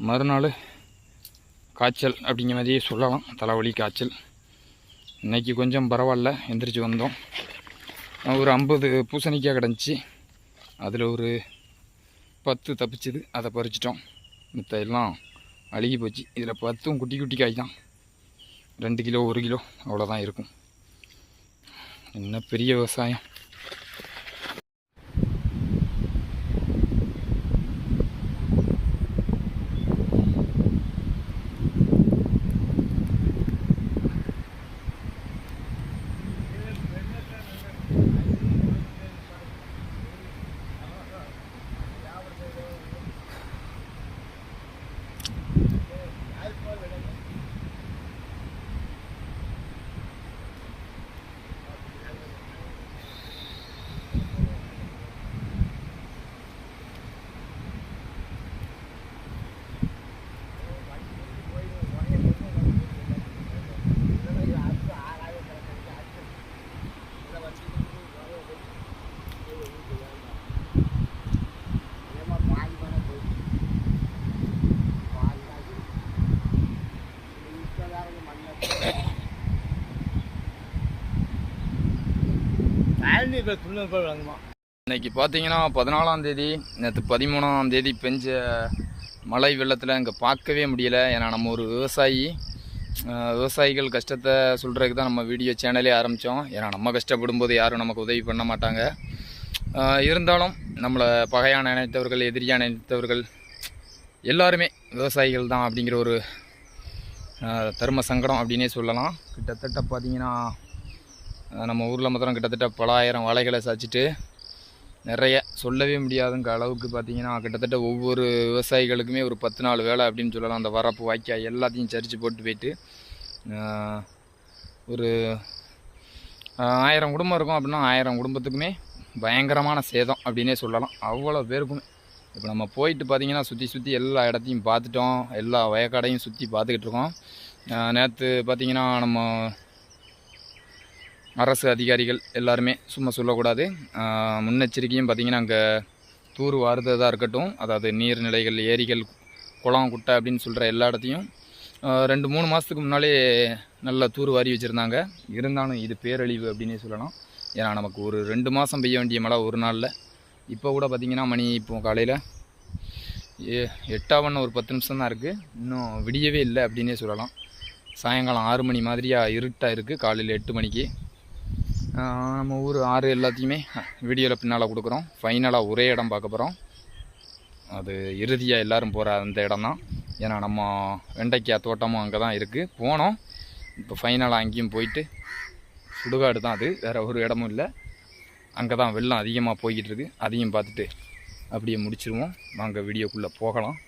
மறுநாள் காய்ச்சல் அப்படிங்கிற மாதிரியே சொல்லலாம். தலைவலி காய்ச்சல். இன்னைக்கு கொஞ்சம் பரவாயில்ல. எந்திரிச்சு வந்தோம். ஒரு ஐம்பது பூசணிக்காய் கிடந்துச்சு. அதில் ஒரு பத்து தப்பிச்சுது. அதை பறிச்சிட்டோம். மித்த எல்லாம் அழுகி போச்சு. இதில் பத்தும் குட்டி குட்டி காய் தான். ரெண்டு கிலோ ஒரு கிலோ. அவ்வளோதான் இருக்கும். என்ன பெரிய விவசாயம். இன்னைக்கு பார்த்தீங்கன்னா பதினாலாம் தேதி நேற்று பதிமூணாம் தேதி பெஞ்ச மழை வெள்ளத்தில் இங்கே பார்க்கவே முடியல. ஏன்னா நம்ம ஒரு விவசாயி விவசாயிகள் கஷ்டத்தை சொல்கிறதுக்கு தான் நம்ம வீடியோ சேனலே ஆரம்பித்தோம் ஏன்னா நம்ம கஷ்டப்படும் போது யாரும் நமக்கு உதவி பண்ண மாட்டாங்க. இருந்தாலும் நம்மளை பகையான நினைத்தவர்கள் எதிரியான நினைத்தவர்கள் எல்லாருமே விவசாயிகள் தான் அப்படிங்கிற ஒரு தர்ம சங்கடம் அப்படின்னே சொல்லலாம். கிட்டத்தட்ட பார்த்தீங்கன்னா நம்ம ஊரில் மாத்திரம் கிட்டத்தட்ட பலாயிரம் வலைகளை வாழைகளை சாய்ச்சிட்டு நிறைய சொல்லவே முடியாதுங்க அளவுக்கு பார்த்திங்கன்னா கிட்டத்தட்ட ஒவ்வொரு விவசாயிகளுக்குமே ஒரு பத்து நாள் வேலை அப்படின்னு சொல்லலாம். அந்த வரப்பு வாய்க்கால் எல்லாத்தையும் சரிச்சு போட்டு போயிட்டு ஒரு ஆயிரம் குடும்பம் இருக்கும் அப்படின்னா ஆயிரம் குடும்பத்துக்குமே பயங்கரமான சேதம் அப்படின்னே சொல்லலாம். அவ்வளோ பேருக்குமே. இப்போ நம்ம போயிட்டு பார்த்தீங்கன்னா சுற்றி சுற்றி எல்லா இடத்தையும் பார்த்துட்டோம். எல்லா வயக்காடையும் சுற்றி பார்த்துக்கிட்டு இருக்கோம். நேற்று பார்த்திங்கன்னா நம்ம அரசு அதிகாரிகள் எல்லாருமே சும்மா சொல்லக்கூடாது. முன்னெச்சரிக்கையும் பார்த்திங்கன்னா அங்கே தூர் வாருததாக இருக்கட்டும் அதாவது நீர்நிலைகள் ஏரிகள் குளம் குட்டை அப்படின்னு சொல்கிற எல்லா இடத்தையும் ரெண்டு மூணு மாதத்துக்கு முன்னாலே நல்லா தூர் வாரி வச்சுருந்தாங்க. இருந்தாலும் இது பேரழிவு அப்படின்னே சொல்லலாம். ஏன்னா நமக்கு ஒரு ரெண்டு மாதம் பெய்ய வேண்டிய மழை ஒரு நாளில். இப்போ கூட பார்த்திங்கன்னா மணி இப்போ காலையில் ஏ எட்டாவன்னு ஒரு பத்து நிமிஷம் தான் இருக்குது இன்னும் விடியவே இல்லை அப்படின்னே சொல்லலாம். சாயங்காலம் ஆறு மணி மாதிரியாக இருட்டாக இருக்குது காலையில் எட்டு மணிக்கு. நம்ம ஊர் ஆறு எல்லாத்தையுமே வீடியோவில் பின்னால் கொடுக்குறோம். ஃபைனலாக ஒரே இடம் பார்க்க போகிறோம் அது இறுதியாக எல்லோரும் போகிற அந்த இடம் தான் ஏன்னா நம்ம வெண்டைக்காய் தோட்டமும் அங்கே தான் இருக்குது போனோம். இப்போ ஃபைனலாக அங்கேயும் போயிட்டு சுடுகாடு தான் அது. வேறு ஒரு இடமும் இல்லை. அங்கே தான் வெள்ளம் அதிகமாக போய்கிட்டு இருக்குது அதையும் பார்த்துட்டு அப்படியே முடிச்சிருவோம். நாங்கள் வீடியோக்குள்ளே போகலாம்.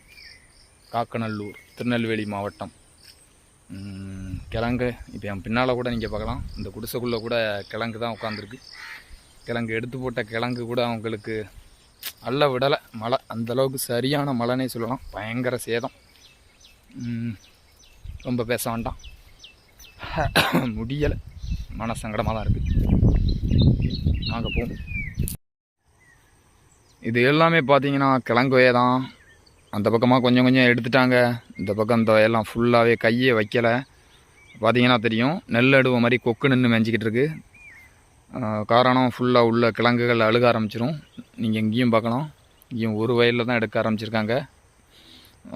காக்கநல்லூர் திருநெல்வேலி மாவட்டம். கிழங்கு. இப்போ என் பின்னால் கூட நீங்கள் பார்க்கலாம். இந்த குடிசைக்குள்ளே கூட கிழங்கு தான் உட்காந்துருக்கு கிழங்கு எடுத்து போட்ட கிழங்கு கூட அவங்களுக்கு அல்ல விடலை. மழை அந்த அளவுக்கு சரியான மழைனே சொல்லலாம். பயங்கர சேதம். ரொம்ப பேச வேண்டாம். முடியலை. மன சங்கடமாக தான் இருக்குது நாங்கள் போவோம். இது எல்லாமே பார்த்தீங்கன்னா கிழங்குவே தான். அந்த பக்கமாக கொஞ்சம் கொஞ்சம் எடுத்துட்டாங்க. இந்த பக்கம் இந்த எல்லாம் ஃபுல்லாகவே கையே வைக்கலை. பார்த்தீங்கன்னா தெரியும் நெல் அடுவ மாதிரி கொக்கு நின்று மேஞ்சிக்கிட்டு இருக்குது காரணம் ஃபுல்லாக உள்ள கிழங்குகள் அழுக ஆரம்பிச்சிரும். நீங்கள் இங்கேயும் பார்க்கலாம். இங்கேயும் ஒரு வயலில் தான் எடுக்க ஆரம்பிச்சிருக்காங்க.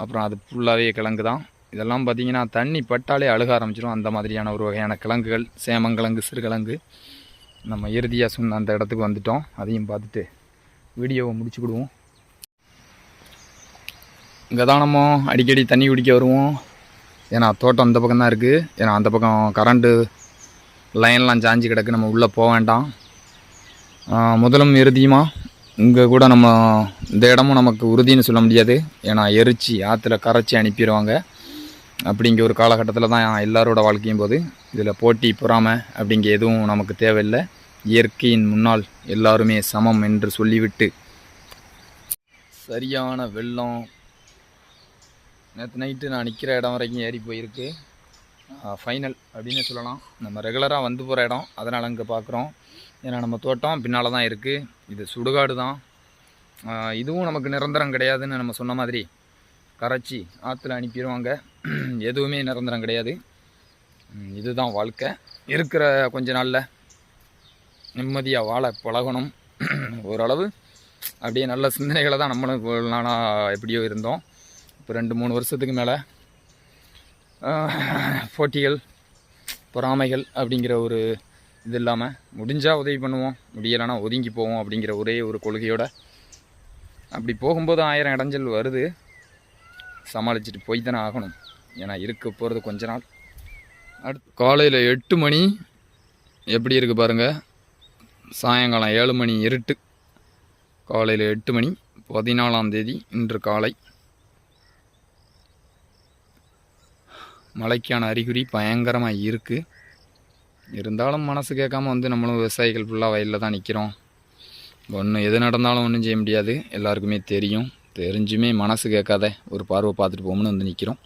அப்புறம் அது ஃபுல்லாகவே கிழங்கு தான். இதெல்லாம் பார்த்தீங்கன்னா தண்ணி பட்டாலே அழுக ஆரம்பிச்சிடும் அந்த மாதிரியான ஒரு வகையான கிழங்குகள் சேமங்கிழங்கு சிறுகிழங்கு. நம்ம இறுதியாக சொன்ன அந்த இடத்துக்கு வந்துட்டோம். அதையும் பார்த்துட்டு வீடியோவை முடிச்சுக்கிடுவோம். இங்கே தான் நம்ம அடிக்கடி தண்ணி குடிக்க வருவோம். ஏன்னா தோட்டம் அந்த பக்கம் தான் இருக்குது ஏன்னா அந்த பக்கம் கரண்ட்டு லைன்லாம் சாஞ்சு கிடக்கு. நம்ம உள்ளே போக வேண்டாம். முதலும் இறுதியுமா? இங்கே கூட நம்ம இந்த இடமும் நமக்கு உறுதின்னு சொல்ல முடியாது. ஏன்னா எரிச்சு ஆற்றுல கரைச்சி அனுப்பிடுவாங்க அப்படிங்க ஒரு காலகட்டத்தில் தான் எல்லாரோட வாழ்க்கையும் போது இதில் போட்டி பொறாமை அப்படிங்க எதுவும் நமக்கு தேவையில்லை. இயற்கையின் முன்னால் எல்லாருமே சமம் என்று சொல்லிவிட்டு சரியான வெள்ளம் நேற்று நைட்டு நான் நிற்கிற இடம் வரைக்கும் ஏறி போயிருக்கு. ஃபைனல் அப்படின்னு சொல்லலாம். நம்ம ரெகுலராக வந்து போகிற இடம். அதனால் அங்கே பார்க்குறோம் ஏன்னா நம்ம தோட்டம் பின்னால் தான் இருக்குது இது சுடுகாடு தான். இதுவும் நமக்கு நிரந்தரம் கிடையாதுன்னு நம்ம சொன்ன மாதிரி கரைச்சி ஆற்றுல அனுப்பிடுவாங்க எதுவுமே நிரந்தரம் கிடையாது. இதுதான் வாழ்க்கை. இருக்கிற கொஞ்ச நாளில் நிம்மதியாக வாழ பழகணும். ஓரளவு அப்படியே நல்ல சிந்தனைகளை தான் நம்மளும் நானாக எப்படியோ இருந்தோம். இப்போ ரெண்டு மூணு வருஷத்துக்கு மேலே போட்டிகள் பொறாமைகள் அப்படிங்கிற ஒரு இது இல்லாமல் முடிஞ்சால் உதவி பண்ணுவோம் முடியலைன்னா ஒதுங்கி போவோம் அப்படிங்கிற ஒரே ஒரு கொள்கையோட அப்படி போகும்போது ஆயிரம் இடைஞ்சல் வருது. சமாளிச்சுட்டு போய் தானே ஆகணும். ஏன்னா இருக்க போகிறது கொஞ்ச நாள். அடுத்து காலையில் எட்டு மணி எப்படி இருக்குது பாருங்கள் சாயங்காலம் ஏழு மணி இருட்டு. காலையில் எட்டு மணி பதினாலாம் தேதி இன்று காலை. மழைக்கான அறிகுறி பயங்கரமாக இருக்குது இருந்தாலும் மனசு கேட்காம வந்து நம்மளும் விவசாயிகள் ஃபுல்லாக வயலில் தான் நிற்கிறோம் ஒன்று எது நடந்தாலும் ஒன்றும் செய்ய முடியாது. எல்லாருக்குமே தெரியும். தெரிஞ்சுமே மனசு கேட்காத ஒரு பார்வை பார்த்துட்டு போகணும்னு வந்து நிற்கிறோம்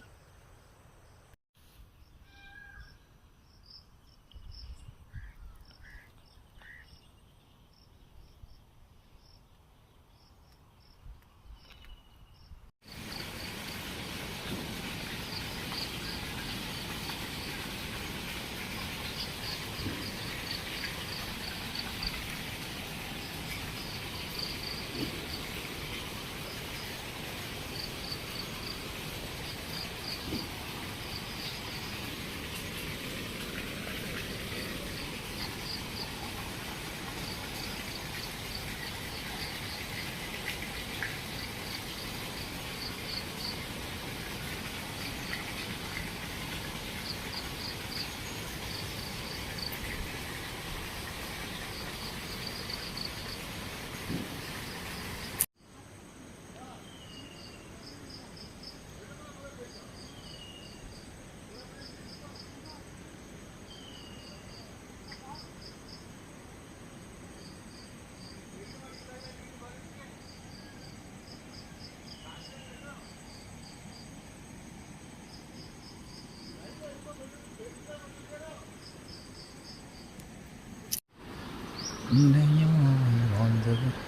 வாழ்ந்தவர்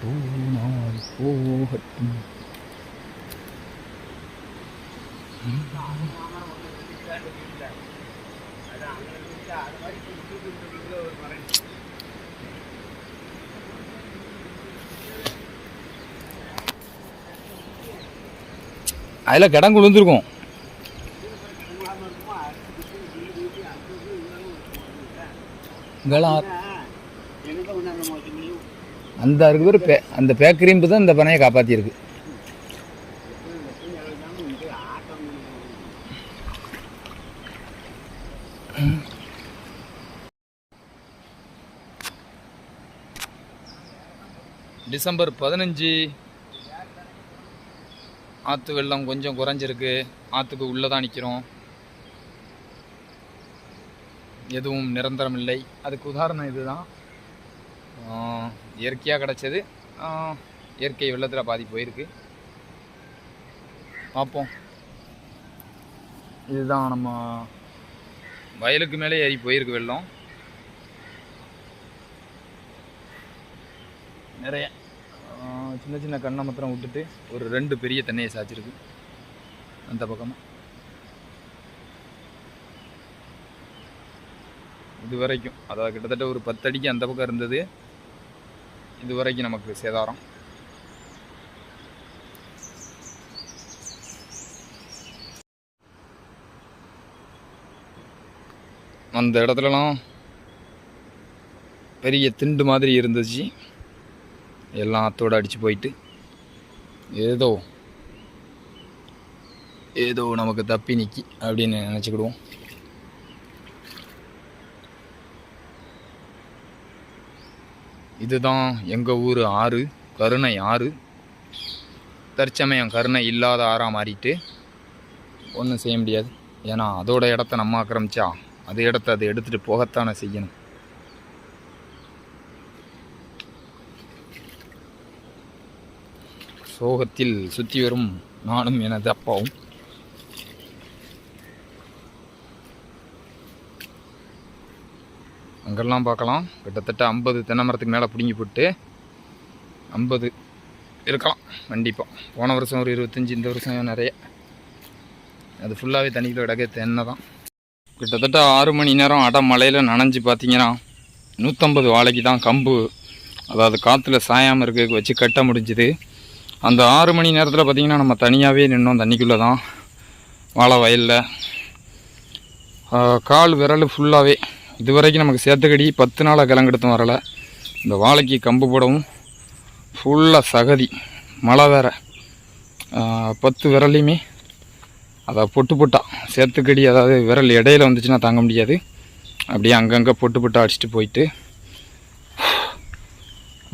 போனால் போகட்டும் அதில் கிடம் குளிர்ந்துருக்கும். இங்கெல்லாம் அந்த இருக்கு பேர் பே அந்த பேக்கரிம்பு தான் இந்த பனையை காப்பாற்றியிருக்கு டிசம்பர் பதினஞ்சு ஆற்று வெள்ளம் கொஞ்சம் குறைஞ்சிருக்கு. ஆற்றுக்கு உள்ளே தான் நிற்கிறோம். எதுவும் நிரந்தரம் இல்லை அதுக்கு உதாரணம் இதுதான். இயற்கையாக கிடச்சது. இயற்கை வெள்ளத்தில் பாதி போயிருக்கு. பார்ப்போம் இதுதான் நம்ம வயலுக்கு மேலே ஏறி போயிருக்கு வெள்ளம். நிறைய சின்ன சின்ன கண்ணை மாத்திரம் விட்டுட்டு ஒரு ரெண்டு பெரிய தென்னையை சாய்ச்சிருக்கு. அந்த பக்கமாக இது வரைக்கும் அதாவது கிட்டத்தட்ட ஒரு பத்தடிக்கு அந்த பக்கம் இருந்தது. இது வரைக்கும் நமக்கு சேதாரம். அந்த இடத்துலலாம் பெரிய திண்டு மாதிரி இருந்துச்சு. எல்லாம் அத்தோடு அடித்து போயிட்டு ஏதோ ஏதோ நமக்கு தப்பி நிற்கி அப்படின்னு நினச்சிக்கிடுவோம். இதுதான் எங்கள் ஊர் ஆறு கருணை ஆறு. தற்சமயம் கருணை இல்லாத ஆறாக மாறிட்டு ஒன்றும் செய்ய முடியாது. ஏன்னா அதோட இடத்த நம்ம ஆக்கிரமிச்சா அது இடத்த அது எடுத்துகிட்டு போகத்தானே செய்யணும். சோகத்தில் சுற்றி வரும் நானும் எனது அப்பாவும். அங்கெல்லாம் பார்க்கலாம். கிட்டத்தட்ட ஐம்பது தென்னை மரத்துக்கு மேலே பிடுங்கி போட்டு ஐம்பது இருக்கலாம். கண்டிப்பாக போன வருஷம் ஒரு இருபத்தஞ்சி இந்த வருஷம் நிறைய. அது ஃபுல்லாகவே தண்ணிக்குள்ள கிடக்க தென்னை தான். கிட்டத்தட்ட ஆறு மணி நேரம் அடை மழையில் நனைஞ்சு பார்த்தீங்கன்னா நூற்றம்பது வாழைக்கு தான் கம்பு அதாவது காற்றுல சாயாமல் இருக்க வச்சு கட்ட முடிஞ்சுது. அந்த ஆறு மணி நேரத்தில் பார்த்திங்கன்னா நம்ம தனியாகவே நின்னோம் தண்ணிக்குள்ளே தான். வாழை வயலில். கால் விரல் ஃபுல்லாகவே இது வரைக்கும் நமக்கு சேத்துக்கடி பத்து நாளாக கிளங்கெடுத்தும் வரலை. இந்த வாழைக்கு கம்பு போடவும் ஃபுல்லாக சகதி. மழை வேற. பத்து விரலையுமே அதை பொட்டு பொட்டா. சேத்துக்கடி அதாவது விரல் இடையில வந்துச்சுன்னா தாங்க முடியாது. அப்படியே அங்கங்கே பொட்டு பொட்டா அடிச்சுட்டு போயிட்டு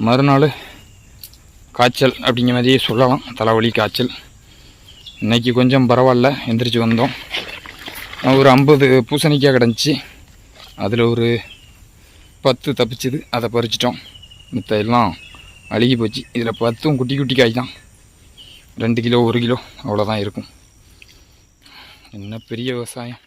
மறுநாள் காய்ச்சல் அப்படிங்கிற மாதிரியே சொல்லலாம். தலைவலி காய்ச்சல். இன்னைக்கு கொஞ்சம் பரவாயில்ல. எந்திரிச்சு வந்தோம். ஒரு ஐம்பது பூசணிக்காய் கிடந்துச்சி. அதில் ஒரு பத்து தப்பிச்சுது அதை பறிச்சிட்டோம். மித்த எல்லாம் அழுகி போச்சு. இதில் பத்தும் குட்டி குட்டி காய் தான். ரெண்டு கிலோ ஒரு கிலோ அவ்வளோதான் இருக்கும். என்ன பெரிய விவசாயம்.